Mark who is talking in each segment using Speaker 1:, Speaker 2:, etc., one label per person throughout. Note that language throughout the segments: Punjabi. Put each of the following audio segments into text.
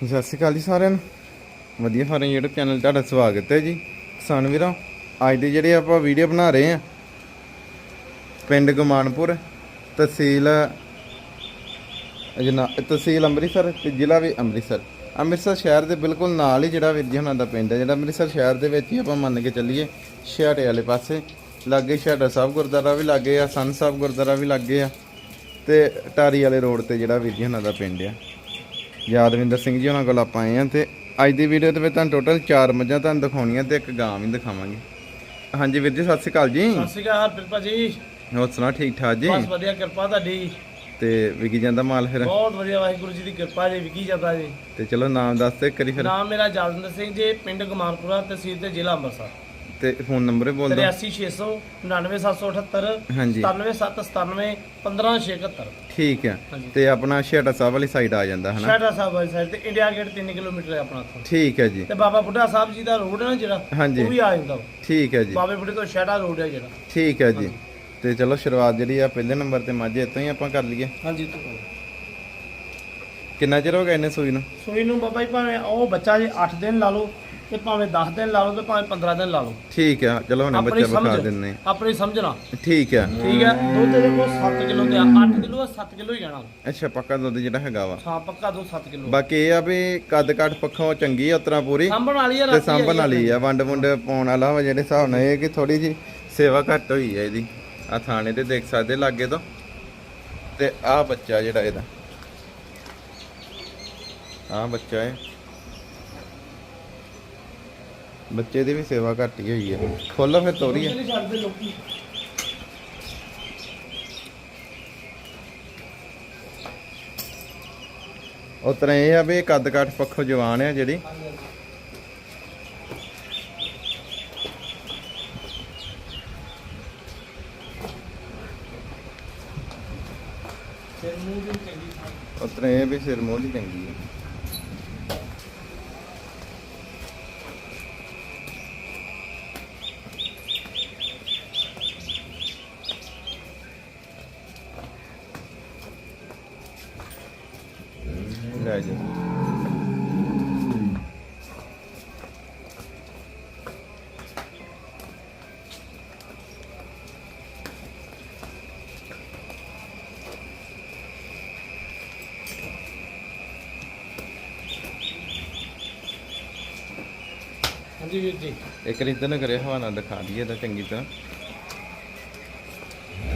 Speaker 1: ਸਤਿ ਸ਼੍ਰੀ ਅਕਾਲ ਜੀ ਸਾਰਿਆਂ ਨੂੰ। ਵਧੀਆ ਫਾਰਮ YouTube ਚੈਨਲ ਤੁਹਾਡਾ ਸਵਾਗਤ ਹੈ ਜੀ। ਕਿਸਾਨ ਵੀਰਾਂ, ਅੱਜ ਦੇ ਜਿਹੜੇ ਆਪਾਂ ਵੀਡੀਓ ਬਣਾ ਰਹੇ ਆ ਪਿੰਡ ਗਮਾਨਪੁਰ, ਤਹਿਸੀਲ ਜਨਾ ਤਹਿਸੀਲ ਅੰਮ੍ਰਿਤਸਰ ਤੇ ਜ਼ਿਲ੍ਹਾ ਵੀ ਅੰਮ੍ਰਿਤਸਰ। ਅੰਮ੍ਰਿਤਸਰ ਸ਼ਹਿਰ ਦੇ ਬਿਲਕੁਲ ਨਾਲ ਹੀ ਜਿਹੜਾ ਵੀਰ ਜੀ ਹੁਣਾਂ ਦਾ ਪਿੰਡ ਹੈ, ਜਿਹੜਾ ਅੰਮ੍ਰਿਤਸਰ ਸ਼ਹਿਰ ਦੇ ਵਿੱਚ ਹੀ ਆਪਾਂ ਮੰਨ ਕੇ ਚੱਲੀਏ ਛਿਆਟੇ ਵਾਲੇ ਪਾਸੇ। ਲਾਗੇ ਛਿਆਟਾ ਸਾਹਿਬ ਗੁਰਦੁਆਰਾ ਵੀ ਲਾਗੇ ਆ ਸੰਤ ਸਾਹਿਬ ਗੁਰਦੁਆਰਾ ਵੀ ਲਾਗੇ ਆ ਤੇ ਟਾਰੀ ਵਾਲੇ ਰੋਡ ਤੇ ਜਿਹੜਾ ਵੀਰ ਜੀ ਹੁਣਾਂ ਦਾ ਪਿੰਡ ਆ। ਯਾਦਵਿੰਦਰ ਸਿੰਘ ਜੀ ਉਹਨਾਂ ਕੋਲ ਆਪਾਂ ਆਏ ਆ ਤੇ ਅੱਜ ਦੀ ਵੀਡੀਓ ਦੇ ਵਿੱਚ ਤੁਹਾਨੂੰ ਟੋਟਲ 4 ਮੱਝਾਂ ਤੁਹਾਨੂੰ ਦਿਖਾਉਣੀਆਂ ਤੇ ਇੱਕ ਗਾਂ ਵੀ ਦਿਖਾਵਾਂਗੇ। ਹਾਂਜੀ ਵੀਰ ਜੀ ਸਤਿ ਸ਼੍ਰੀ ਅਕਾਲ ਜੀ।
Speaker 2: ਸਤਿ ਸ਼੍ਰੀ ਅਕਾਲ ਹਰਪ੍ਰੀਤ ਭਾਜੀ
Speaker 1: ਹੋਰ ਸੁਣਾ ਠੀਕ ਠਾਕ ਜੀ?
Speaker 2: ਬਸ ਵਧੀਆ ਕਿਰਪਾ ਤੁਹਾਡੀ।
Speaker 1: ਤੇ ਵਿਕੀ ਜਾਂਦਾ ਮਾਲ ਫਿਰ?
Speaker 2: ਬਹੁਤ ਵਧੀਆ ਵਾਹਿਗੁਰੂ ਜੀ ਦੀ ਕਿਰਪਾ ਜੀ ਵਿਕੀ ਜਾਂਦਾ ਜੀ।
Speaker 1: ਤੇ ਚਲੋ ਨਾਮ ਦੱਸ ਤੇ ਕਰੀ ਫਿਰ।
Speaker 2: ਨਾਮ ਮੇਰਾ ਜਲਦਿੰਦਰ ਸਿੰਘ ਜੀ ਪਿੰਡ ਗਮਾਨਪੁਰਾ ਤਹਿਸੀਲ ਤੇ ਜ਼ਿਲ੍ਹਾ ਅੰਮ੍ਰਿਤਸਰ।
Speaker 1: ਤੇ ਫੋਨ ਨੰਬਰ ਹੀ ਬੋਲ ਦਿਓ
Speaker 2: 83600 99778
Speaker 1: ਹਾਂਜੀ।
Speaker 2: 97797 15671
Speaker 1: ਠੀਕ ਹੈ। ਤੇ ਆਪਣਾ ਛੇਟਾ ਸਾਹਿਬ ਵਾਲੀ ਸਾਈਡ ਆ ਜਾਂਦਾ ਹਨਾ?
Speaker 2: ਸ਼ਾਹੜਾ ਸਾਹਿਬ ਵਾਲੀ ਸਾਈਡ ਤੇ ਇੰਡੀਆ ਗੇਟ 3 ਕਿਲੋਮੀਟਰ ਹੈ ਆਪਣਾ ਇੱਥੋਂ
Speaker 1: ਠੀਕ ਹੈ ਜੀ।
Speaker 2: ਤੇ ਬਾਬਾ ਬੁੱਢਾ ਸਾਹਿਬ ਜੀ ਦਾ ਰੋਡ ਹੈ ਨਾ ਜਿਹੜਾ। ਉਹ ਵੀ ਆ ਜਾਂਦਾ।
Speaker 1: ਠੀਕ ਹੈ ਜੀ।
Speaker 2: ਬਾਬੇ ਬੁੱਢੇ ਤੋਂ ਸ਼ਾਹੜਾ ਰੋਡ ਹੈ ਜਿਹੜਾ।
Speaker 1: ਠੀਕ ਹੈ ਜੀ। ਤੇ ਚਲੋ ਸ਼ੁਰੂਆਤ ਜਿਹੜੀ ਆ ਪਹਿਲੇ ਨੰਬਰ ਤੇ ਮਾਝੇ ਇੱਥੋਂ ਹੀ ਆਪਾਂ ਕਰ ਲਈਏ।
Speaker 2: ਹਾਂਜੀ ਤੂੰ
Speaker 1: ਕਿੰਨਾ ਚਿਰ ਹੋ ਗਿਆ ਇਹਨੇ ਸੂਈ ਨੂੰ?
Speaker 2: ਸੋਈ ਨੂੰ ਬਾਬਾ ਜੀ ਭਾਵੇਂ ਉਹ ਬੱਚਾ ਜੇ 8 ਦਿਨ ਲਾ ਲਓ ਤੇ ਭਾਵੇਂ 10 ਦਿਨ ਲਾ ਲਓ ਤੇ ਭਾਵੇਂ 15 ਦਿਨ ਲਾ ਲਓ।
Speaker 1: ਠੀਕ ਹੈ ਚਲੋ ਹੁਣ ਬੱਚਾ ਵਿਖਾ ਦਿੰਨੇ
Speaker 2: ਆਪਣੀ ਸਮਝਣਾ।
Speaker 1: ਠੀਕ ਹੈ
Speaker 2: ਠੀਕ ਹੈ ਦੁੱਧ ਦੇ ਕੋਲ 7 ਕਿਲੋ ਤੇ 8 ਕਿਲੋ 7 ਕਿਲੋ ਹੀ ਕਹਿਣਾ
Speaker 1: ਅੱਛਾ ਪੱਕਾ ਦੁੱਧ ਜਿਹੜਾ ਹੈਗਾ ਵਾ।
Speaker 2: ਹਾਂ ਪੱਕਾ ਦੁੱਧ 7 ਕਿਲੋ।
Speaker 1: ਬਾਕੀ ਇਹ ਆ ਵੀ ਕੱਦ ਕੱਟ ਪੱਖੋਂ ਚੰਗੀ ਆ ਉਤਰਾ ਪੂਰੀ।
Speaker 2: ਸਾਂਭਣ ਵਾਲੀ ਆ
Speaker 1: ਤੇ ਸਾਂਭਣ ਵਾਲੀ ਆ ਵੰਡ ਵੁੰਡ ਪਾਉਣ ਵਾਲਾ ਵਾ ਜਿਹੜੇ ਹਿਸਾਬ ਨਾਲ। ਇਹ ਕਿ ਥੋੜੀ ਜੀ ਸੇਵਾ ਘੱਟ ਹੋਈ ਹੈ ਇਹਦੀ। ਆ ਥਾਣੇ ਤੇ ਦੇਖ ਸਕਦੇ ਲਾਗੇ ਤੋਂ। ਤੇ ਆ ਬੱਚਾ ਜਿਹੜਾ ਇਹਦਾ। ਆ ਬੱਚਾ ਹੈ ਬੱਚੇ ਦੀ ਵੀ ਸੇਵਾ ਘੱਟ ਹੀ ਹੋਈ ਹੈ ਖੋਲੋ ਫਿਰ ਤੋਰੀ ਹੈ
Speaker 2: ਨਹੀਂ ਛੱਡਦੇ
Speaker 1: ਇਹ ਆ ਵੀ ਕੱਦ ਕੱਟ ਪੱਖੋਂ ਜਵਾਨ ਆ ਜਿਹੜੀ।
Speaker 2: ਫਿਰ
Speaker 1: ਇਹ ਵੀ ਸਿਰ ਮੂੰਹ ਚੰਗੀ ਹੈ ਲੈ ਜਾ
Speaker 2: ਹਾਂਜੀ ਵੀਰ ਜੀ।
Speaker 1: ਇੱਕ ਰੀਤ ਨਾ ਕਰੇ ਹਵਾ ਨਾਲ ਦਿਖਾ ਦਈਏ ਤਾਂ ਚੰਗੀ ਤਰ੍ਹਾਂ।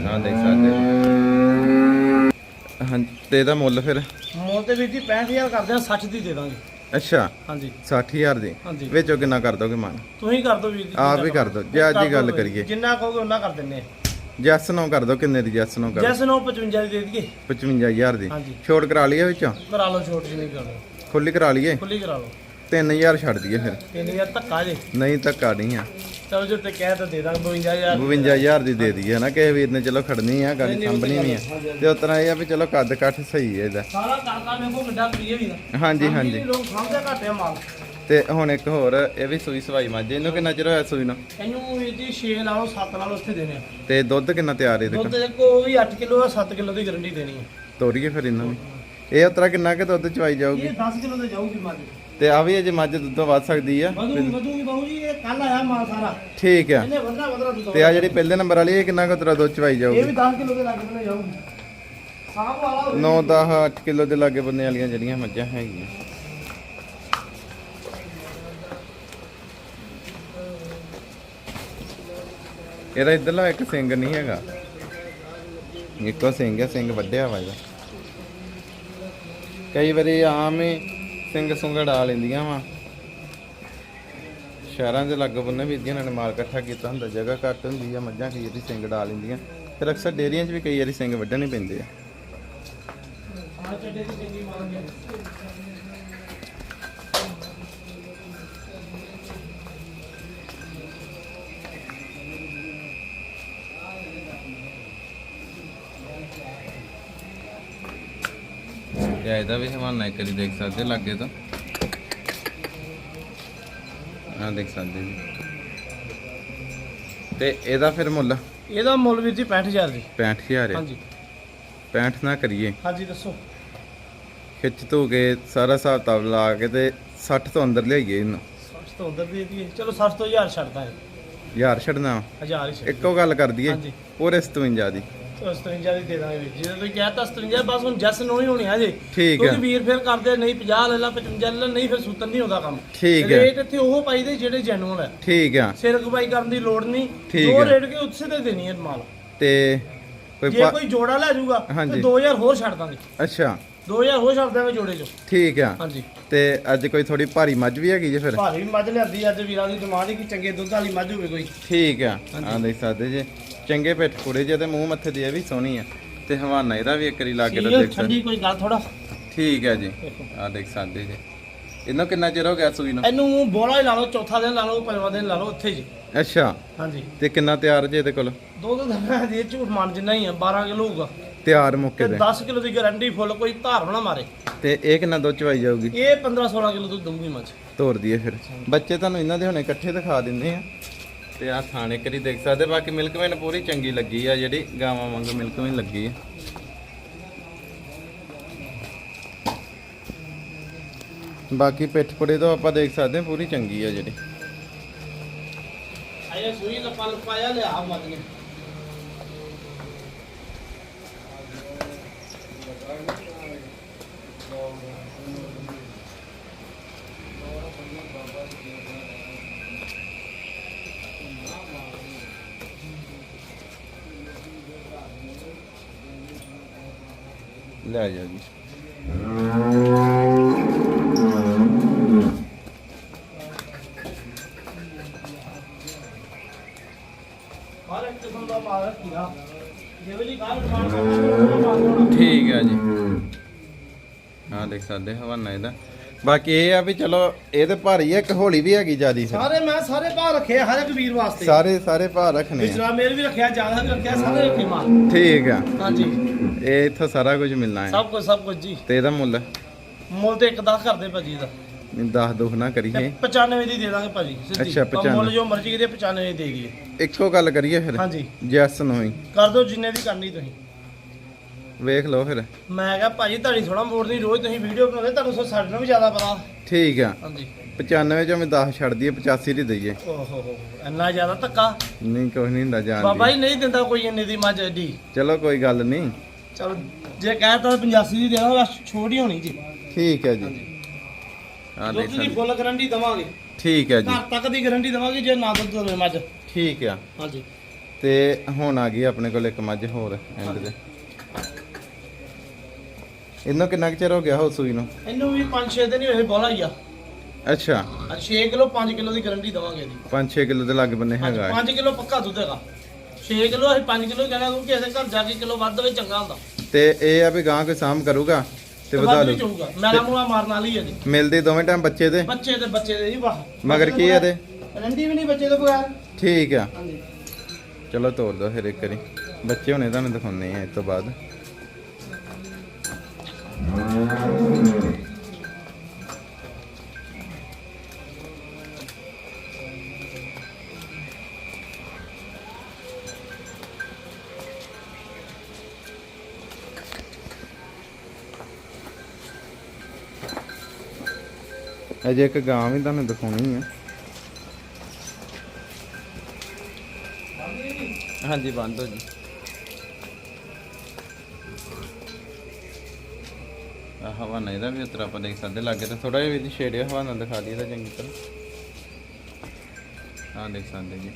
Speaker 1: ਨਾ ਦੇਖ ਸਕਦੇ ਹਾਂ। ਤੇ ਇਹਦਾ ਮੁੱਲ ਫਿਰ?
Speaker 2: ਮੋਲ ਤੇ ਵੀਰ ਜੀ 65000 ਕਰਦੇ ਆ 60 ਦੀ ਦੇ ਦਾਂਗੇ।
Speaker 1: ਅੱਛਾ
Speaker 2: ਹਾਂਜੀ।
Speaker 1: 60000 ਦੀ?
Speaker 2: ਹਾਂਜੀ।
Speaker 1: ਵਿੱਚੋਂ ਕਿੰਨਾ ਕਰ ਦੋਗੇ ਮਨ?
Speaker 2: ਤੁਸੀਂ ਕਰ ਦਿਓ ਵੀਰ ਜੀ
Speaker 1: ਆਪ ਵੀ ਕਰ ਦਿਓ ਜੇ ਅੱਜ ਦੀ ਗੱਲ ਕਰੀਏ।
Speaker 2: ਜਿੰਨਾ ਕਹੋਗੇ ਉਹਨਾਂ ਕਰ ਦਿੰਨੇ ਆ।
Speaker 1: ਜੈਸ ਨੂੰ ਕਰ ਦਿਓ ਕਿੰਨੇ ਦੀ ਜੈਸ ਨੂੰ ਕਰ
Speaker 2: ਜੈਸ ਨੂੰ 55 ਦੀ ਦੇ ਦਈਏ।
Speaker 1: 55000 ਦੀ।
Speaker 2: ਹਾਂਜੀ।
Speaker 1: ਛੋਟ ਕਰਾ ਲਈਏ ਵਿੱਚੋਂ?
Speaker 2: ਕਰਾ ਲਓ ਛੋਟ ਜਿੰਨੀ ਕਰ ਲਓ
Speaker 1: ਖੁੱਲੀ ਕਰਾ ਲਈਏ?
Speaker 2: ਖੁੱਲੀ ਕਰਾ ਲਓ।
Speaker 1: 3000 ਛੱਡ ਦਈਏ ਫਿਰ।
Speaker 2: 3000 ਧੱਕਾ ਜੇ।
Speaker 1: ਨਹੀਂ ਧੱਕਾ ਨਹੀਂ ਆ।
Speaker 2: ਚਲੋ ਜੋ ਤੇ ਕਹਿ ਤਾਂ ਦੇ 52000
Speaker 1: 52000 ਦੀ ਦੇ ਦਈਏ ਨਾ ਕਿਸੇ ਵੀਰ ਨੇ ਚਲੋ ਖੜਨੀ ਆ ਸੰਭਣੀ
Speaker 2: ਤਾਂ
Speaker 1: ਵੀ
Speaker 2: ਗੱਲ
Speaker 1: ਆ। ਤੇ ਉਸ ਤਰ੍ਹਾਂ ਇਹ ਆ ਵੀ ਚਲੋ ਕੱਦ ਕੱਠ ਸਹੀ ਹੈ ਇਹਦਾ।
Speaker 2: ਸਾਰਾ ਕਰਦਾ ਵੀ
Speaker 1: ਹਾਂਜੀ ਹਾਂਜੀ।
Speaker 2: ਲੋਕ ਸਮਝਦੇ ਘੱਟ ਆ ਮਾਲ।
Speaker 1: ਤੇ ਹੁਣ ਇੱਕ ਹੋਰ ਇਹ ਵੀ ਸੂਈ ਸਵਾਈ ਮੱਝ ਇਹਨੂੰ ਕਿੰਨਾ ਚਿਰ ਹੋਇਆ ਸੂਈ ਨੂੰ?
Speaker 2: ਇਹਨੂੰ ਵੀਰ ਜੀ 6 ਲਾ ਲਓ 7 ਲਾ ਲਓ ਉੱਥੇ ਦੇਣੇ
Speaker 1: ਤੇ ਦੁੱਧ ਕਿੰਨਾ ਤਿਆਰ ਇਹਦੇ
Speaker 2: ਦੁੱਧ ਦੇਖੋ ਵੀ 8 ਕਿਲੋ ਆ 7 ਕਿਲੋ ਦੀ ਗਰੰਟੀ ਦੇਣੀ ਹੈ
Speaker 1: ਤੋਰੀਏ ਫਿਰ ਇਹਨਾਂ ਨੂੰ ਇਹ ਉਤਰਾ ਕਿੰਨਾ ਕਿ ਦੁੱਧ ਚਵਾਈ ਜਾਊਗੀ?
Speaker 2: ਇਹ 10 ਕਿਲੋ ਤੇ ਜਾਊਗੀ ਮੱਝ।
Speaker 1: ਤੇ ਆ ਵੀ ਅਜੇ ਮੱਝ ਦੁੱਧੋਂ ਵੱਧ ਸਕਦੀ ਆ।
Speaker 2: ਵਧੂਗੀ ਵਧੂਗੀ ਬਾਹੂ ਜੀ ਇਹ ਕੱਲ ਆਇਆ ਮਾਲ ਸਾਰਾ।
Speaker 1: ਠੀਕ ਆ।
Speaker 2: ਇਹਨੇ ਵਧਣਾ ਵਧਣਾ ਦੁੱਧ
Speaker 1: ਤੇ ਆ ਜਿਹੜੀ ਪਹਿਲੇ ਨੰਬਰ ਵਾਲੀ ਇਹ ਕਿੰਨਾ ਕੁ ਉਤਰਾ ਦੁੱਧ ਚਵਾਈ
Speaker 2: ਇਹ
Speaker 1: ਜਾਊਗੀ?
Speaker 2: ਵੀ 10 ਕਿਲੋ ਦੇ ਲੱਗ ਬਣੇ ਜਾਊਗੀ। ਸਾਹ ਵਾਲਾ ਹੋਵੇ।
Speaker 1: 9 10 8 ਕਿਲੋ ਦੇ ਲਾਗੇ ਬੰਨੇ ਵਾਲੀਆਂ ਜਿਹੜੀਆਂ ਮੱਝਾਂ ਹੈਗੀਆਂ। ਇਹਦਾ ਇਧਰਲਾ ਇੱਕ ਸਿੰਘ ਨਹੀਂ ਹੈਗਾ। ਇੱਕੋ ਸਿੰਘ ਹੈ ਸਿੰਘ ਵੱਡਿਆ ਵਾ ਇਹਦਾ। ਕਈ ਵਾਰੀ ਆਮ ਹੀ ਸਿੰਘ ਸੁੰਗੜ ਆ ਲੈਂਦੀਆਂ ਵਾ। ਸ਼ਹਿਰਾਂ ਦੇ ਲਾਗੇ ਬੰਨੇ ਵੀ ਇਹਨਾਂ ਨੇ ਮਾਲ ਇਕੱਠਾ ਕੀਤਾ ਹੁੰਦਾ, ਜਗ੍ਹਾ ਘੱਟ ਹੁੰਦੀ ਆ, ਮੱਝਾਂ ਕਈ ਵਾਰੀ ਸਿੰਘ ਡਾ ਲੈਂਦੀਆਂ। ਫਿਰ ਅਕਸਰ ਡੇਅਰੀਆਂ 'ਚ ਵੀ ਕਈ ਵਾਰੀ ਸਿੰਘ ਵੱਢਣੇ ਪੈਂਦੇ ਆ।
Speaker 2: ਆਹ ਚੱਡੇ ਦੀ ਚੰਗੀ ਮਾਲ ਗਿਆ
Speaker 1: ਤੇ ਇਹਦਾ ਵੀ ਹਵਾਨਾ ਇੱਕ ਵਾਰੀ ਦੇਖ ਸਕਦੇ ਲੱਗੇ ਤੋਂ। ਆ ਦੇਖ ਸਕਦੇ ਜੀ। ਤੇ ਇਹਦਾ ਫਿਰ ਮੁੱਲ?
Speaker 2: ਇਹਦਾ ਮੁੱਲ ਵੀਰ ਜੀ 65000 ਜੀ।
Speaker 1: 65000 ਹੈ।
Speaker 2: ਹਾਂਜੀ।
Speaker 1: 65 ਨਾ ਕਰੀਏ।
Speaker 2: ਹਾਂਜੀ ਦੱਸੋ।
Speaker 1: ਖਿੱਚ ਧੂ ਕੇ ਸਾਰਾ ਹਿਸਾਬ ਤਾਬ ਲਾ ਕੇ ਤੇ 60 ਤੋਂ ਅੰਦਰ ਲਿਆਈਏ ਇਹਨੂੰ।
Speaker 2: 60 ਤੋਂ ਅੰਦਰ ਦੇ ਦਈਏ। ਚਲੋ 60 ਤੋਂ 1000 ਛੱਡਦਾ ਹੈ।
Speaker 1: ਯਾਰ ਛੱਡਣਾ।
Speaker 2: 1000 ਹੀ ਛੱਡ
Speaker 1: ਇੱਕੋ ਗੱਲ ਕਰ ਦਈਏ।
Speaker 2: ਹਾਂਜੀ।
Speaker 1: ਪੂਰੇ 57 ਦੀ
Speaker 2: 57 ਦੀ ਦੇ ਦਾਂਗੇ ਵੀਰ ਜੀ ਤੁਸੀਂ ਕਹਿਤਾ 57 ਬਸ ਹੁਣ ਜੈਸ ਨੂੰ ਹੀ ਹੋਣੀ ਆ ਜੇ।
Speaker 1: ਠੀਕ ਹੈ।
Speaker 2: ਕਿਉਂਕਿ ਵੀਰ ਫਿਰ ਕਰਦੇ ਨਹੀਂ 50 ਲੈ ਲਾ 55 ਲੈ ਲਾ ਨਹੀਂ ਫਿਰ ਸੂਤਨ ਨਹੀਂ ਹੁੰਦਾ ਕੰਮ।
Speaker 1: ਠੀਕ ਹੈ।
Speaker 2: ਰੇਟ ਇੱਥੇ ਉਹ ਪਾਈਦੇ ਜਿਹੜੇ ਜੈਨੂਅਲ ਹੈ
Speaker 1: ਠੀਕ ਆ।
Speaker 2: ਸਿਰ ਕਮਾਈ ਕਰਨ ਦੀ ਲੋੜ ਨਹੀਂ।
Speaker 1: ਠੀਕ
Speaker 2: ਜੋ
Speaker 1: ਹੈ।
Speaker 2: ਰੇਟ ਕੇ ਉਸੇ ਤੇ ਦੇਣੀ ਹੈ ਮਾਲ।
Speaker 1: ਤੇ ਕੋਈ
Speaker 2: ਜੇ
Speaker 1: ਪਾ-
Speaker 2: ਕੋਈ ਜੋੜਾ ਲੈ ਜਾਊਗਾ
Speaker 1: ਹਾਂਜੀ।
Speaker 2: ਤੇ 2000 ਹੋਰ ਛੱਡ ਦਾਂਗੇ।
Speaker 1: ਅੱਛਾ।
Speaker 2: 2000 ਹੋਰ ਛੱਡ ਦਾਂਗੇ ਜੋੜੇ ਚੋਂ।
Speaker 1: ਠੀਕ ਆ।
Speaker 2: ਹਾਂਜੀ।
Speaker 1: ਤੇ ਅੱਜ ਕੋਈ ਥੋੜੀ ਭਾਰੀ ਮੱਝ ਵੀ ਹੈਗੀ ਜੇ ਫਿਰ?
Speaker 2: ਭਾਰੀ ਮੱਝ ਲਿਆਂਦੀ ਅੱਜ ਵੀਰਾਂ ਦੀ ਡਿਮਾਂਡ ਹੈ ਕਿ ਚੰਗੇ ਦੁੱਧ ਵਾਲੀ ਮੱਝ ਹੋਵੇ ਕੋਈ।
Speaker 1: ਠੀਕ ਆ। ਆ ਦੇਖ ਸਕਦੇ ਜੇ। ਚੰਗੇ ਪਿੱਠ ਕੁੜੇ ਜੇ ਤੇ ਮੂੰਹ ਮੱਥੇ ਦੀ ਇਹ ਵੀ ਸੋਹਣੀ ਆ। ਤੇ ਹਵਾਨਾ ਇਹਦਾ ਵੀ ਇੱਕ ਵਾਰੀ ਲਾ ਕੇ ਤਾਂ ਦੇਖ ਸਕਦੇ।
Speaker 2: ਕੋਈ ਗੱਲ ਥੋੜਾ
Speaker 1: ਠੀਕ ਹੈ ਜੀ। ਆ ਦੇਖ ਸਕਦੇ ਜੀ। ਇਹਨੂੰ ਕਿੰਨਾ ਚਿਰ ਹੋ ਗਿਆ ਸੂਈ ਨੂੰ?
Speaker 2: ਇਹਨੂੰ ਬੋਲਾ ਹੀ ਲਾ ਲਓ ਚੌਥਾ ਦਿਨ ਲਾ ਲਓ ਪੰਜਵਾਂ ਦਿਨ ਲਾ ਲਓ ਉੱਥੇ ਜੀ।
Speaker 1: ਅੱਛਾ।
Speaker 2: ਹਾਂਜੀ।
Speaker 1: ਤੇ ਕਿੰਨਾ ਤਿਆਰ ਜੇ ਇਹਦੇ ਕੋਲ?
Speaker 2: ਦੋ ਦੋ ਦਿਨ ਦੀ ਝੂਠ ਮਾਨ ਜਿੰਨਾ ਹੀ ਆ 12 ਕਿਲੋ ਹੋਊਗਾ।
Speaker 1: ਤਿਆਰ ਮੁੱਕੇ
Speaker 2: ਤੇ
Speaker 1: ਦੇ
Speaker 2: 10 ਕਿਲੋ ਦੀ ਗਾਰੰਟੀ ਫੁੱਲ ਕੋਈ ਧਾਰ ਨਾ ਮਾਰੇ।
Speaker 1: ਤੇ ਇਹ ਕਿੰਨਾ ਦੁੱਧ ਚਵਾਈ ਜਾਊਗੀ?
Speaker 2: ਇਹ 15 16 ਕਿਲੋ ਦੁੱਧ ਦਊਗੀ ਮੱਝ।
Speaker 1: ਤੋਰ ਦਈਏ ਫਿਰ। ਬੱਚੇ ਤੁਹਾਨੂੰ ਇਹਨਾਂ ਦੇ ਹੁਣੇ ਇਕੱਠੇ ਦਿਖਾ ਦਿੰਦੇ ਆ। ਤੇ ਆ ਥਾਣੇ ਕਰੀ ਦੇਖ ਸਕਦੇ ਬਾਕੀ ਮਿਲਕਵੇਨ ਪੂਰੀ ਚੰਗੀ ਲੱਗੀ ਆ ਜਿਹੜੀ ਗਾਵਾਂ ਵਾਂਗ ਮਿਲਕਵੇਨ ਲੱਗੀ ਆ। ਬਾਕੀ ਪਿੱਠ ਪੁੜੇ ਤੋਂ ਆਪਾਂ ਦੇਖ ਸਕਦੇ ਹਾਂ ਪੂਰੀ ਚੰਗੀ ਆ ਜਿਹੜੀ।
Speaker 2: ਆਇਆ ਸੂਈ ਦਾ ਪਲ ਪਾਇਆ ਲਿਆ ਮੱਝ ਨੇ।
Speaker 1: ਲੈ ਜਾ ਜੀ।
Speaker 2: ਹਰ ਇੱਕ ਕਿਸਮ ਦਾ ਮਾਲ ਰੱਖੀਦਾ
Speaker 1: ਠੀਕ ਆ ਜੀ। ਹਾਂ ਦੇਖ ਸਕਦੇ ਹਵਾਨਾ ਇਹਦਾ। ਬਾਕੀ ਇਹ ਆ ਵੀ ਚਲੋ ਇਹ ਤੇ ਭਾਰੀ ਆ ਇੱਕ ਹੋਲੀ ਵੀ ਹੈਗੀ ਜਿਆਦੀ
Speaker 2: ਸਾਰੇ ਮੈਂ ਸਾਰੇ ਭਾਅ ਰੱਖੇ ਆ, ਹਰ ਇੱਕ ਵੀਰ ਵਾਸਤੇ।
Speaker 1: ਸਾਰੇ ਸਾਰੇ ਭਾਰ ਰੱਖਣੇ ਆ।
Speaker 2: ਮੇਲ ਵੀ ਰੱਖਿਆ ਜ਼ਿਆਦਾ ਵੀ ਰੱਖਿਆ ਸਾਰੇ ਰੱਖੇ ਮਾਲ।
Speaker 1: ਠੀਕ ਆ।
Speaker 2: ਹਾਂਜੀ।
Speaker 1: ਇਹ ਇੱਥੋਂ ਸਾਰਾ ਕੁਝ ਮਿਲਣਾ ਹੈ।
Speaker 2: ਸਭ ਕੁਝ ਸਭ ਕੁਝ ਜੀ।
Speaker 1: ਤੇ ਇਹਦਾ ਮੁੱਲ?
Speaker 2: ਮੁੱਲ ਤੇ ਇੱਕ ਦਸ ਕਰਦੇ ਭਾਜੀ ਦਾ।
Speaker 1: 10 ਦੁਖ ਨਾ
Speaker 2: ਤੇ
Speaker 1: ਕਰੀਏ
Speaker 2: 95 ਦੀ ਦੇ ਦਾਂਗੇ ਭਾਜੀ ਸਿੱਧੀ।
Speaker 1: ਅੱਛਾ,
Speaker 2: ਮੁੱਲ
Speaker 1: 95
Speaker 2: ਜੋ ਮਰਜ਼ੀ ਕਰੀਏ 95 ਦੀ ਦੇ ਦਈਏ।
Speaker 1: ਇੱਕੋ ਗੱਲ ਕਰੀਏ ਫਿਰ?
Speaker 2: ਹਾਂਜੀ।
Speaker 1: ਜੈਸ ਨੂੰ ਹੀ
Speaker 2: ਕਰ ਦਿਓ ਜਿੰਨੇ ਦੀ ਕਰਨੀ ਤੁਸੀਂ।
Speaker 1: ਵੇਖ ਲਓ ਫਿਰ।
Speaker 2: ਮੈਂ ਕਿਹਾ ਭਾਜੀ ਤੁਹਾਡੀ ਥੋੜਾ ਮੋੜਨੀ ਰੋਜ਼ ਤੁਸੀਂ ਵੀਡੀਓ ਬਣਾਉਂਦੇ ਤੁਹਾਨੂੰ ਸੋ ਸਾਡੇ ਨਾਲੋਂ ਵੀ ਜ਼ਿਆਦਾ ਪਤਾ।
Speaker 1: ਠੀਕ ਆ।
Speaker 2: ਹਾਂਜੀ।
Speaker 1: 95 ਚੋਂ ਮੈਂ 10 ਛੱਡ ਦਈਏ 85 ਦੀ ਦਈਏ।
Speaker 2: ਓਹੋ ਹੋ ਇੰਨਾ ਜ਼ਿਆਦਾ ਧੱਕਾ?
Speaker 1: ਨਹੀਂ ਕੁਝ ਨਹੀਂ ਹੁੰਦਾ ਜਾਣ
Speaker 2: ਬਾਬਾ
Speaker 1: ਦੀ।
Speaker 2: ਜੀ ਨਹੀਂ ਦਿੰਦਾ ਕੋਈ ਇੰਨੇ ਦੀ ਮੱਝ ਐਡੀ।
Speaker 1: ਚਲੋ ਕੋਈ ਗੱਲ ਨਹੀਂ।
Speaker 2: ਚਲੋ ਜੇ ਕਹਿਤਾ 85 ਦੀ ਦੇ ਦਾਂਗੇ ਬਸ ਛੋਟ ਹੋਣੀ ਜੀ।
Speaker 1: ਠੀਕ ਹੈ ਜੀ। ਆ ਦੇਖ
Speaker 2: ਦੁੱਧ ਦੀ
Speaker 1: ਸਕਦੇ।
Speaker 2: ਫੁੱਲ ਗਾਰੰਟੀ ਦਵਾਂਗੇ।
Speaker 1: ਠੀਕ ਹੈ ਜੀ।
Speaker 2: ਘਰ ਤੱਕ ਦੀ ਗਾਰੰਟੀ ਦਵਾਂਗੇ ਜੇ ਨਾ ਦੁੱਧ ਹੋਵੇ ਮੱਝ।
Speaker 1: ਠੀਕ ਆ।
Speaker 2: ਹਾਂਜੀ।
Speaker 1: ਤੇ ਹੁਣ ਆ ਗਈ ਆਪਣੇ ਕੋਲ ਇੱਕ ਮੱਝ ਹੋਰ ਐਂਡ ਤੇ। ਇਹਨੂੰ ਕਿੰਨਾ ਕੁ ਚਿਰ ਹੋ ਗਿਆ ਹੋ ਸੂਈ ਨੂੰ?
Speaker 2: ਇਹਨੂੰ ਵੀ 5-6 ਦਿਨ ਹੀ ਹੋਏ ਬੋਲਾ ਹੀ ਆ।
Speaker 1: ਅੱਛਾ।
Speaker 2: ਅੱਜ 6 ਕਿਲੋ 5 ਕਿਲੋ ਦੀ ਗਾਰੰਟੀ ਦਵਾਂਗੇ ਇਹਦੀ।
Speaker 1: 5-6 ਕਿਲੋ ਦੇ ਲੱਗ ਬੰਨੇ ਹੈਗਾ। ਹੈ।
Speaker 2: 5 ਕਿਲੋ ਪੱਕਾ ਦੁੱਧ ਹੈਗਾ। 6 ਕਿਲੋ ਅਸੀਂ 5 ਕਿਲੋ ਕਹਿਣਾ ਕਿਉਂਕਿ ਕਿਸੇ ਘਰ ਜਾ ਕੇ ਕਿਲੋ ਵੱਧ ਹੋਵੇ ਚੰਗਾ ਹੁੰਦਾ।
Speaker 1: ਤੇ ਇਹ ਆ ਵੀ ਗਾਂ ਕੋਈ ਸਾਂਭ ਕਰੂਗਾ? ਤੇ ਵਧਾ
Speaker 2: ਵੱਧ ਵੀ
Speaker 1: ਲੂ
Speaker 2: ਚਾਹੂਗਾ ਮੈਲਾ ਮੂਲਾ ਮਾਰਨ ਵਾਲੀ ਹੈ ਜੀ।
Speaker 1: ਮਿਲਦੀ ਦੋਵੇਂ ਟਾਈਮ ਬੱਚੇ ਦੇ?
Speaker 2: ਬੱਚੇ ਤੇ ਬੱਚੇ ਦੇ ਜੀ ਵਾਹ।
Speaker 1: ਮਗਰ ਕੀ ਆ ਇਹਦੇ?
Speaker 2: ਰੰਡੀ ਵੀ ਨਹੀਂ ਬੱਚੇ ਤੋਂ ਬਗੈਰ।
Speaker 1: ਠੀਕ ਆ।
Speaker 2: ਹਾਂਜੀ।
Speaker 1: ਚਲੋ ਤੋਰ ਦੋ ਫਿਰ ਇੱਕ ਵਾਰੀ। ਬੱਚੇ ਹੁਣੇ ਤੁਹਾਨੂੰ ਦਿਖਾਉਂਦੇ ਆ ਇਸ ਤੋਂ ਬਾਅਦ। ਅਜੇ ਇੱਕ ਗਾਂ ਵੀ ਤੁਹਾਨੂੰ ਦਿਖਾਉਣੀ ਆ। ਹਾਂਜੀ ਬੰਦ ਹੋ ਜੀ। ਆ ਹਵਾ ਨਹੀਂ ਦਾ ਵੀ ਉਤਰ ਆਪਾਂ ਦੇਖ ਸਕਦੇ ਲੱਗੇ ਤਾਂ ਥੋੜਾ ਜਿਹਾ ਵੀ ਛੇੜਿਆ ਹਵਾ ਨਾਲ ਦਿਖਾ ਦਈਏ ਤਾਂ ਚੰਗੀ ਤਰ੍ਹਾਂ। ਹਾਂ ਦੇਖ ਸਕਦੇ ਜੀ।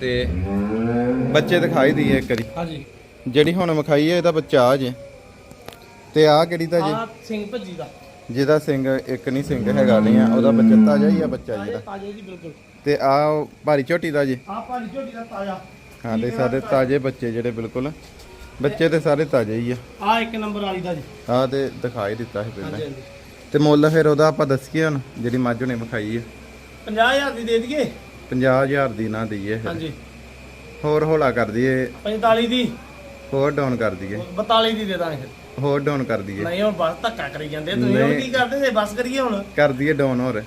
Speaker 1: ਤੇ ਬੱਚੇ ਦਿਖਾਈ ਦਈਏ ਇੱਕ ਵਾਰੀ।
Speaker 2: ਹਾਂਜੀ।
Speaker 1: ਜਿਹੜੀ ਹੁਣ ਮਖਾਈ ਹੈ ਇਹਦਾ ਬੱਚਾ ਆ ਜੇ। ਤੇ ਆ ਕਿਹੜੀ ਤਾਂ ਜੀ?
Speaker 2: ਆ ਸਿੰਘ ਭੱਜੀ ਦਾ
Speaker 1: ਜਿਹਦਾ ਸਿੰਘ ਇੱਕ ਨਹੀਂ ਸਿੰਘ ਹੈਗਾ ਨਹੀਂ ਆ ਉਹਦਾ ਬੱਚਾ ਤਾਜ਼ਾ ਹੀ ਆ ਬੱਚਾ
Speaker 2: ਤਾਜ਼ੇ ਜੀ ਬਿਲਕੁਲ।
Speaker 1: ਤੇ ਆ ਭਾਰੀ ਝੋਟੀ ਦਾ ਜੀ?
Speaker 2: ਆ ਭਾਜੀ ਝੋਟੀ ਦਾ ਤਾਜ਼ਾ।
Speaker 1: ਹਾਂ ਦੇ ਸਾਡੇ ਤਾਜ਼ੇ। ਬੱਚੇ ਜਿਹੜੇ ਬਿਲਕੁਲ ਬੱਚੇ ਤੇ ਸਾਰੇ ਤਾਜ਼ੇ ਹੀ ਆ।
Speaker 2: ਆ ਇੱਕ ਨੰਬਰ ਵਾਲੀ ਦਾ ਜੀ।
Speaker 1: ਆ ਤੇ ਦਿਖਾਈ ਦਿੱਤਾ ਸੀ ਪਹਿਲਾਂ।
Speaker 2: ਹਾਂਜੀ ਹਾਂਜੀ।
Speaker 1: ਤੇ ਮੁੱਲ ਫਿਰ ਉਹਦਾ ਆਪਾਂ ਦੱਸੀਏ ਹੁਣ ਜਿਹੜੀ ਮੱਝ ਨੇ ਵਿਖਾਈ ਹੈ
Speaker 2: 50000 ਦੀ ਦੇ ਦਈਏ?
Speaker 1: 50000 ਦੀ ਨਾ ਦਈਏ ਫਿਰ।
Speaker 2: ਹਾਂਜੀ।
Speaker 1: ਹੋਰ ਹੌਲਾ ਕਰ ਦਈਏ।
Speaker 2: 45 ਦੀ।
Speaker 1: ਹੋਰ ਡਾਊਨ ਕਰ ਦਈਏ।
Speaker 2: 42 ਦੀ ਦੇ ਦਾਂਗੇ ਫਿਰ।
Speaker 1: ਹੋਰ ਡਾਊਨ ਕਰ ਦਈਏ।
Speaker 2: ਨਹੀਂ ਹੁਣ ਬਸ ਧੱਕਾ ਕਰੀ ਜਾਂਦੇ ਤੁਸੀਂ ਹੁਣ
Speaker 1: ਨਹੀਂ।
Speaker 2: ਕੀ ਕਰਦੇ ਜੇ? ਬਸ ਕਰੀਏ ਹੁਣ?
Speaker 1: ਕਰ ਦਈਏ ਡਾਊਨ ਹੋਰ।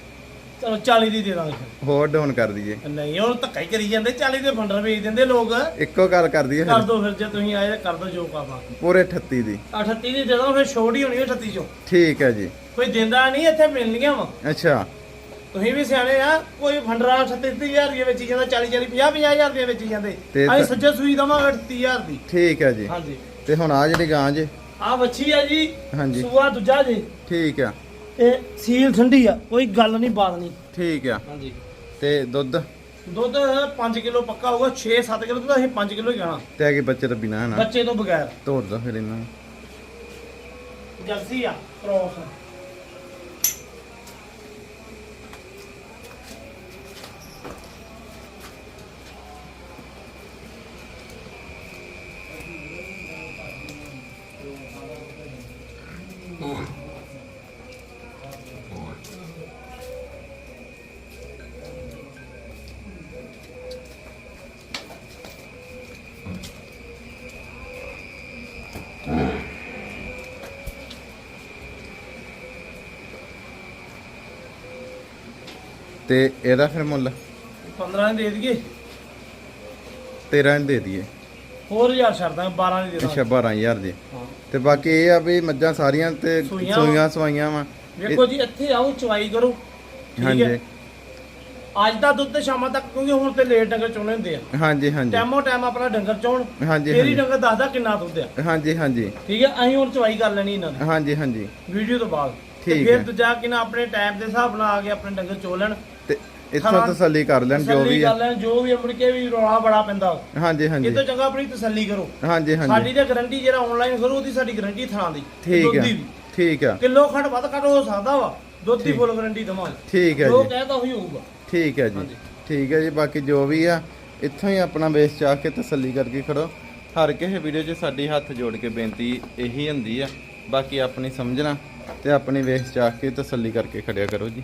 Speaker 2: ਚਲੋ 40 ਦੀ ਦੇ ਦਾਂਗੇ ਫਿਰ।
Speaker 1: ਹੋਰ ਡਾਊਨ ਕਰ ਦਈਏ।
Speaker 2: ਨਹੀਂ ਉਹ ਧੱਕਾ ਹੀ ਕਰੀ ਜਾਂਦੇ। 40 ਦੇ ਫੰਡਰ ਵੇਚ ਦਿੰਦੇ ਲੋਕ।
Speaker 1: ਇੱਕੋ ਗੱਲ ਕਰ ਦਈਏ
Speaker 2: ਕਰ
Speaker 1: ਫਿਰ।
Speaker 2: ਦੋ ਫਿਰ ਜੇ ਤੁਸੀਂ ਆਏ ਤਾਂ ਕਰ ਦੋ ਜੋ ਕਰਨਾ
Speaker 1: ਪੂਰੇ 38 ਦੀ।
Speaker 2: 38 ਦੀ ਦੇ ਦੋ ਫਿਰ ਛੋਟ ਹੀ ਹੋਣੀ ਹੈ 38 ਚੋਂ।
Speaker 1: ਠੀਕ ਹੈ ਜੀ।
Speaker 2: ਕੋਈ ਦਿੰਦਾ ਨਹੀਂ ਇੱਥੇ ਮਿਲਣੀਆਂ ਵਾ।
Speaker 1: ਅੱਛਾ।
Speaker 2: ਤੁਸੀਂ ਵੀ ਸਿਆਣੇ ਆ ਕੋਈ ਫੰਡਰਾ 38000 ਦੀ ਵੇਚੀ ਜਾਂਦਾ 40 40 50 50000 ਦੀ ਵੇਚੀ ਜਾਂਦੇ।
Speaker 1: ਤੇ
Speaker 2: ਅਸੀਂ
Speaker 1: ਤਾਂ-
Speaker 2: ਸੱਜੇ ਸੂਈ ਦਵਾਂਗੇ 38000 ਦੀ।
Speaker 1: ਠੀਕ ਹੈ ਜੀ।
Speaker 2: ਹਾਂਜੀ।
Speaker 1: ਤੇ ਹੁਣ ਆ ਜਿਹੜੀ ਗਾਂ ਜੇ
Speaker 2: ਆ ਵੱਛੀ ਆ ਜੀ
Speaker 1: ਹਾਂਜੀ।
Speaker 2: ਸੂਆ ਦੂਜਾ ਜੀ।
Speaker 1: ਠੀਕ ਆ।
Speaker 2: ਇਹ ਸੀਲ ਠੰਡੀ ਆ ਕੋਈ ਗੱਲ ਨਹੀਂ ਬਾਤ ਨਹੀਂ।
Speaker 1: ਠੀਕ ਆ।
Speaker 2: ਹਾਂਜੀ।
Speaker 1: ਤੇ ਦੁੱਧ?
Speaker 2: ਦੁੱਧ 5 ਕਿਲੋ ਪੱਕਾ ਹੋਊਗਾ 6-7 ਕਿਲੋ ਦੁੱਧ ਅਸੀਂ 5 ਕਿਲੋ ਹੀ ਕਹਿਣਾ
Speaker 1: ਤੇ ਅੱਗੇ ਬੱਚੇ ਤੋਂ ਬਿਨਾ ਹੈ ਨਾ?
Speaker 2: ਬੱਚੇ ਤੋਂ ਬਗੈਰ।
Speaker 1: ਤੋੜ ਦੋ ਫਿਰ ਇਹਨਾਂ ਨੂੰ।
Speaker 2: ਜਰਸੀ ਆ ਕ੍ਰੋਸ
Speaker 1: ਤੇ ਇਹਦਾ ਫਿਰ ਮੁੱਲ?
Speaker 2: 15 ਦੇ ਦਈਏ।
Speaker 1: 13 ਦੇ ਦਈਏ।
Speaker 2: ਹੋਰ ਹਜ਼ਾਰ ਛੱਡਦਾ 12 ਦੀ ਦੇ
Speaker 1: ਅੱਛਾ
Speaker 2: ਦਾਂਗੇ।
Speaker 1: 12000 ਦੀ। ਤੇ ਬਾਕੀ ਇਹ ਆ ਵੀ ਮੱਝਾਂ ਸਾਰੀਆਂ ਤੇ
Speaker 2: ਸੂਈਆਂ
Speaker 1: ਸਵਾਈਆਂ ਵਾ।
Speaker 2: ਵੇਖੋ ਜੀ ਇੱਥੇ ਆਓ ਚਵਾਈ ਕਰੋ।
Speaker 1: ਹਾਂਜੀ।
Speaker 2: ਅੱਜ ਦਾ ਦੁੱਧ ਤੇ ਸ਼ਾਮਾਂ ਤੱਕ ਕਿਉਂਕਿ ਹੁਣ ਤੇ ਲੇਟ ਡੰਗਰ ਚੋਣੇ ਹੁੰਦੇ ਆ।
Speaker 1: ਹਾਂਜੀ ਹਾਂਜੀ।
Speaker 2: ਟਾਈਮੋ ਟਾਈਮ ਆਪਣਾ ਡੰਗਰ ਚੋਣ।
Speaker 1: ਹਾਂਜੀ
Speaker 2: ਤੇਰੀ ਡੰਗਰ ਦੱਸਦਾ ਕਿੰਨਾ ਦੁੱਧ ਆ।
Speaker 1: ਹਾਂਜੀ ਹਾਂਜੀ।
Speaker 2: ਠੀਕ ਹੈ? ਅਸੀਂ ਹੁਣ ਚਵਾਈ ਕਰ ਲੈਣੀ ਇਹਨਾਂ ਨੇ
Speaker 1: ਹਾਂਜੀ ਹਾਂਜੀ।
Speaker 2: ਵੀਡੀਓ ਤੋਂ ਬਾਅਦ।
Speaker 1: ਠੀਕ
Speaker 2: ਫਿਰ
Speaker 1: ਹੈ।
Speaker 2: ਦੂਜਾ ਕਿ ਨਾ ਆਪਣੇ ਟਾਈਮ ਦੇ ਹਿਸਾਬ ਨਾਲ ਆ ਕੇ ਆਪਣੇ ਡੰਗਰ ਚੋ ਲੈਣ।
Speaker 1: ਤੇ ਇੱਥੋਂ
Speaker 2: ਹਾਂ।
Speaker 1: ਤਸੱਲੀ ਕਰ ਲੈਣ ਜੋ
Speaker 2: ਤਸੱਲੀ
Speaker 1: ਵੀ
Speaker 2: ਕਰ ਲੈਣ ਜੋ ਵੀ ਮੁੜ ਕੇ ਵੀ ਰੌਲਾ ਬੜਾ ਪੈਂਦਾ।
Speaker 1: ਹਾਂਜੀ ਹਾਂਜੀ।
Speaker 2: ਇਹ ਤੋਂ ਚੰਗਾ ਆਪਣੀ ਤਸੱਲੀ ਕਰੋ।
Speaker 1: ਹਾਂਜੀ ਹਾਂਜੀ।
Speaker 2: ਸਾਡੀ ਤੇ ਗਾਰੰਟੀ ਜਿਹੜਾ ਆਨਲਾਈਨ ਕਰੋ ਉਹਦੀ ਸਾਡੀ ਗਾਰੰਟੀ ਥਾਂ ਦੀ
Speaker 1: ਠੀਕ
Speaker 2: ਵੀ।
Speaker 1: ਠੀਕ ਆ।
Speaker 2: ਕਿਲੋ ਖੰਡ ਵੱਧ ਘੱਟ ਹੋ ਸਕਦਾ ਵਾ ਦੁੱਧ ਦੀ ਫੁੱਲ ਗਾਰੰਟੀ ਦਵਾਂਗੇ।
Speaker 1: ਠੀਕ ਹੈ
Speaker 2: ਜੋ
Speaker 1: ਜੀ।
Speaker 2: ਕਹਿਤਾ ਉਹੀ ਹੋਊਗਾ।
Speaker 1: ਠੀਕ ਹੈ ਜੀ। ਠੀਕ ਹੈ ਜੀ ਬਾਕੀ ਜੋ ਵੀ ਆ ਇੱਥੋਂ ਹੀ ਆਪਣਾ ਵੇਸ ਚਾਹ ਕੇ ਤਸੱਲੀ ਕਰਕੇ ਖੜੋ। ਹਰ ਕਿਸੇ ਵੀਡੀਓ 'ਚ ਸਾਡੀ ਹੱਥ ਜੋੜ ਕੇ ਬੇਨਤੀ ਇਹੀ ਹੁੰਦੀ ਆ। ਬਾਕੀ ਆਪਣੀ ਸਮਝਣਾ ਤੇ ਆਪਣੀ ਵੇਸ ਚਾਹ ਕੇ ਤਸੱਲੀ ਕਰਕੇ ਖੜਿਆ ਕਰੋ ਜੀ।